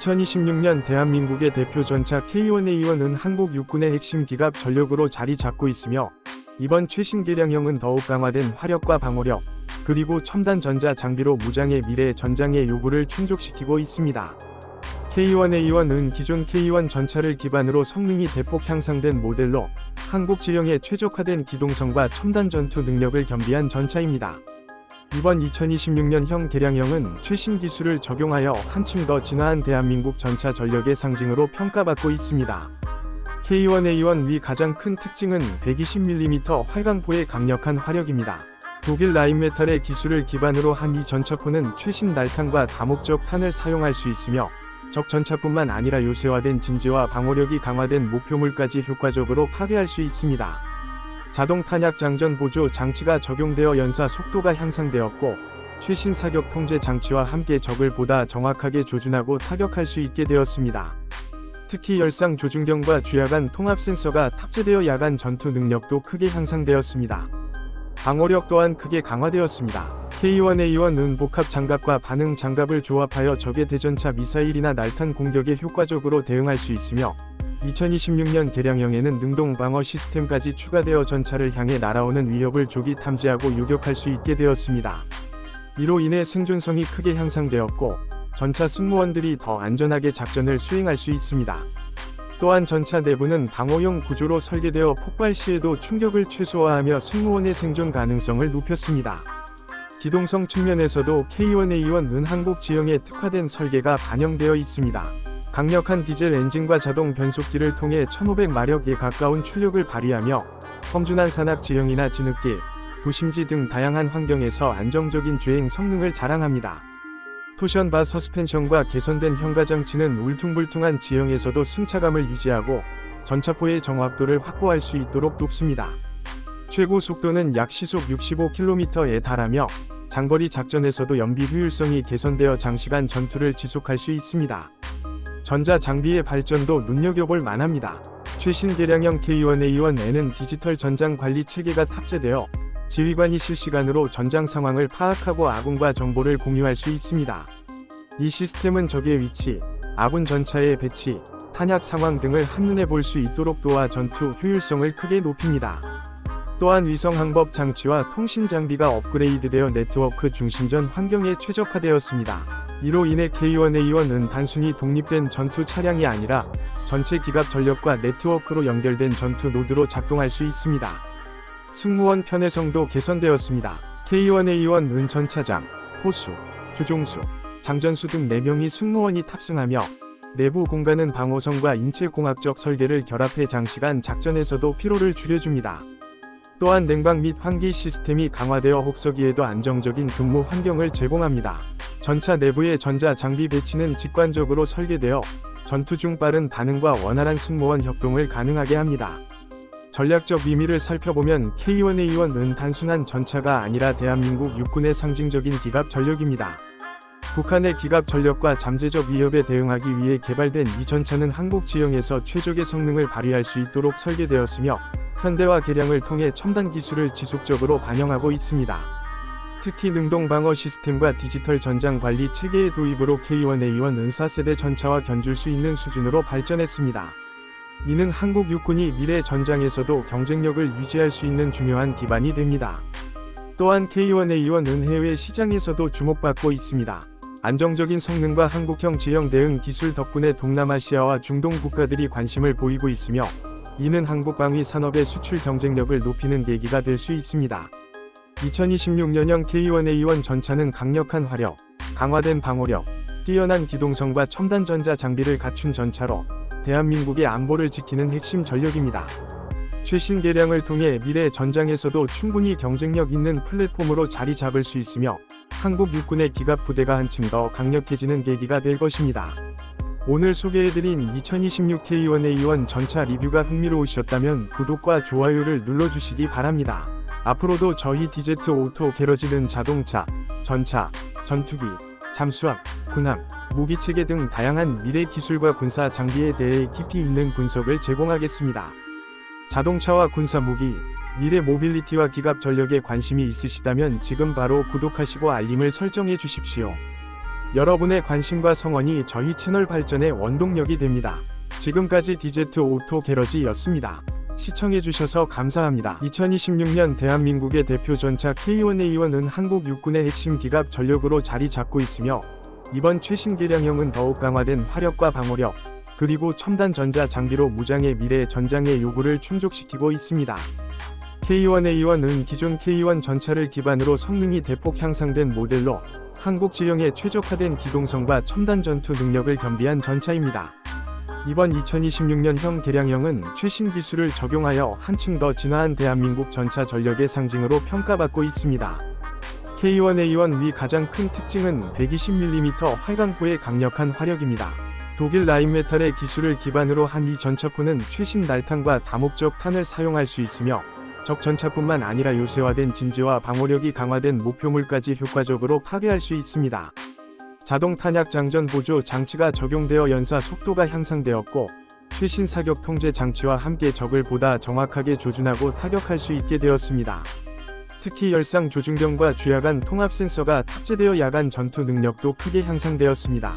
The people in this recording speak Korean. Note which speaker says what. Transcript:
Speaker 1: 2026년 대한민국의 대표 전차 K1A1은 한국 육군의 핵심 기갑 전력으로 자리 잡고 있으며 이번 최신 개량형은 더욱 강화된 화력과 방어력, 그리고 첨단 전자 장비로 무장의 미래 전장의 요구를 충족시키고 있습니다. K1A1은 기존 K1 전차를 기반으로 성능이 대폭 향상된 모델로 한국 지형에 최적화된 기동성과 첨단 전투 능력을 겸비한 전차입니다. 이번 2026년형 개량형은 최신 기술을 적용하여 한층 더 진화한 대한민국 전차 전력의 상징으로 평가받고 있습니다. K1A1 위 가장 큰 특징은 120mm 활강포의 강력한 화력입니다. 독일 라인메탈의 기술을 기반으로 한 이 전차포는 최신 날탄과 다목적 탄을 사용할 수 있으며 적 전차뿐만 아니라 요새화된 진지와 방어력이 강화된 목표물까지 효과적으로 파괴할 수 있습니다. 자동 탄약 장전 보조 장치가 적용되어 연사 속도가 향상되었고 최신 사격 통제 장치와 함께 적을 보다 정확하게 조준하고 타격할 수 있게 되었습니다. 특히 열상 조준경과 주야간 통합 센서가 탑재되어 야간 전투 능력도 크게 향상되었습니다. 방어력 또한 크게 강화되었습니다. K1A1은 복합 장갑과 반응 장갑을 조합하여 적의 대전차 미사일이나 날탄 공격에 효과적으로 대응할 수 있으며 2026년 개량형에는 능동 방어 시스템까지 추가되어 전차를 향해 날아오는 위협을 조기 탐지하고 요격할 수 있게 되었습니다. 이로 인해 생존성이 크게 향상되었고 전차 승무원들이 더 안전하게 작전을 수행할 수 있습니다. 또한 전차 내부는 방어용 구조로 설계되어 폭발 시에도 충격을 최소화하며 승무원의 생존 가능성을 높였습니다. 기동성 측면에서도 K1A1은 한국 지형에 특화된 설계가 반영되어 있습니다. 강력한 디젤 엔진과 자동 변속기를 통해 1500마력에 가까운 출력을 발휘하며 험준한 산악 지형이나 진흙길, 도심지 등 다양한 환경에서 안정적인 주행 성능을 자랑합니다. 토션바 서스펜션과 개선된 현가 장치는 울퉁불퉁한 지형에서도 승차감을 유지하고 전차포의 정확도를 확보할 수 있도록 돕습니다. 최고 속도는 약 시속 65km에 달하며 장거리 작전에서도 연비 효율성이 개선되어 장시간 전투를 지속할 수 있습니다. 전자 장비의 발전도 눈여겨볼 만합니다. 최신 개량형 K1A1에는 디지털 전장 관리 체계가 탑재되어 지휘관이 실시간으로 전장 상황을 파악하고 아군과 정보를 공유할 수 있습니다. 이 시스템은 적의 위치, 아군 전차의 배치, 탄약 상황 등을 한눈에 볼 수 있도록 도와 전투 효율성을 크게 높입니다. 또한 위성 항법 장치와 통신 장비가 업그레이드되어 네트워크 중심전 환경에 최적화되었습니다. 이로 인해 K1A1은 단순히 독립된 전투 차량이 아니라 전체 기갑 전력과 네트워크로 연결된 전투 노드로 작동할 수 있습니다. 승무원 편의성도 개선되었습니다. K1A1 은 전차장, 호수, 조종수, 장전수 등 4명이 승무원이 탑승하며 내부 공간은 방호성과 인체공학적 설계를 결합해 장시간 작전에서도 피로를 줄여줍니다. 또한 냉방 및 환기 시스템이 강화되어 혹서기에도 안정적인 근무 환경을 제공합니다. 전차 내부의 전자 장비 배치는 직관적으로 설계되어 전투 중 빠른 반응과 원활한 승무원 협동을 가능하게 합니다. 전략적 의미를 살펴보면 K1A1은 단순한 전차가 아니라 대한민국 육군의 상징적인 기갑 전력입니다. 북한의 기갑 전력과 잠재적 위협에 대응하기 위해 개발된 이 전차는 한국 지형에서 최적의 성능을 발휘할 수 있도록 설계되었으며 현대화 개량을 통해 첨단 기술을 지속적으로 반영하고 있습니다. 특히 능동 방어 시스템과 디지털 전장 관리 체계의 도입으로 K1A1은 4세대 전차와 견줄 수 있는 수준으로 발전했습니다. 이는 한국 육군이 미래 전장에서도 경쟁력을 유지할 수 있는 중요한 기반이 됩니다. 또한 K1A1은 해외 시장에서도 주목받고 있습니다. 안정적인 성능과 한국형 지형 대응 기술 덕분에 동남아시아와 중동 국가들이 관심을 보이고 있으며 이는 한국 방위 산업의 수출 경쟁력을 높이는 계기가 될 수 있습니다. 2026년형 K1A1 전차는 강력한 화력, 강화된 방어력, 뛰어난 기동성과 첨단 전자 장비를 갖춘 전차로 대한민국의 안보를 지키는 핵심 전력입니다. 최신 개량을 통해 미래 전장에서도 충분히 경쟁력 있는 플랫폼으로 자리 잡을 수 있으며 한국 육군의 기갑 부대가 한층 더 강력해지는 계기가 될 것입니다. 오늘 소개해드린 2026 K1A1 전차 리뷰가 흥미로우셨다면 구독과 좋아요를 눌러주시기 바랍니다. 앞으로도 저희 디제트 오토 게러지는 자동차, 전차, 전투기, 잠수함, 군함, 무기체계 등 다양한 미래 기술과 군사 장비에 대해 깊이 있는 분석을 제공하겠습니다. 자동차와 군사 무기, 미래 모빌리티와 기갑 전력에 관심이 있으시다면 지금 바로 구독하시고 알림을 설정해 주십시오. 여러분의 관심과 성원이 저희 채널 발전의 원동력이 됩니다. 지금까지 디제트 오토 게러지였습니다. 시청해주셔서 감사합니다. 2026년 대한민국의 대표 전차 K1A1은 한국 육군의 핵심 기갑 전력으로 자리 잡고 있으며 이번 최신 개량형은 더욱 강화된 화력과 방어력, 그리고 첨단 전자 장비로 무장의 미래 전장의 요구를 충족시키고 있습니다. K1A1은 기존 K1 전차를 기반으로 성능이 대폭 향상된 모델로 한국 지형에 최적화된 기동성과 첨단 전투 능력을 겸비한 전차입니다. 이번 2026년형 개량형은 최신 기술을 적용하여 한층 더 진화한 대한민국 전차 전력의 상징으로 평가받고 있습니다. K1A1 위 가장 큰 특징은 120mm 활강포의 강력한 화력입니다. 독일 라인메탈의 기술을 기반으로 한 이 전차포는 최신 날탄과 다목적 탄을 사용할 수 있으며 적 전차뿐만 아니라 요새화된 진지와 방어력이 강화된 목표물까지 효과적으로 파괴할 수 있습니다. 자동 탄약 장전 보조 장치가 적용되어 연사 속도가 향상되었고 최신 사격 통제 장치와 함께 적을 보다 정확하게 조준하고 타격할 수 있게 되었습니다. 특히 열상 조준경과 주야간 통합 센서가 탑재되어 야간 전투 능력도 크게 향상되었습니다.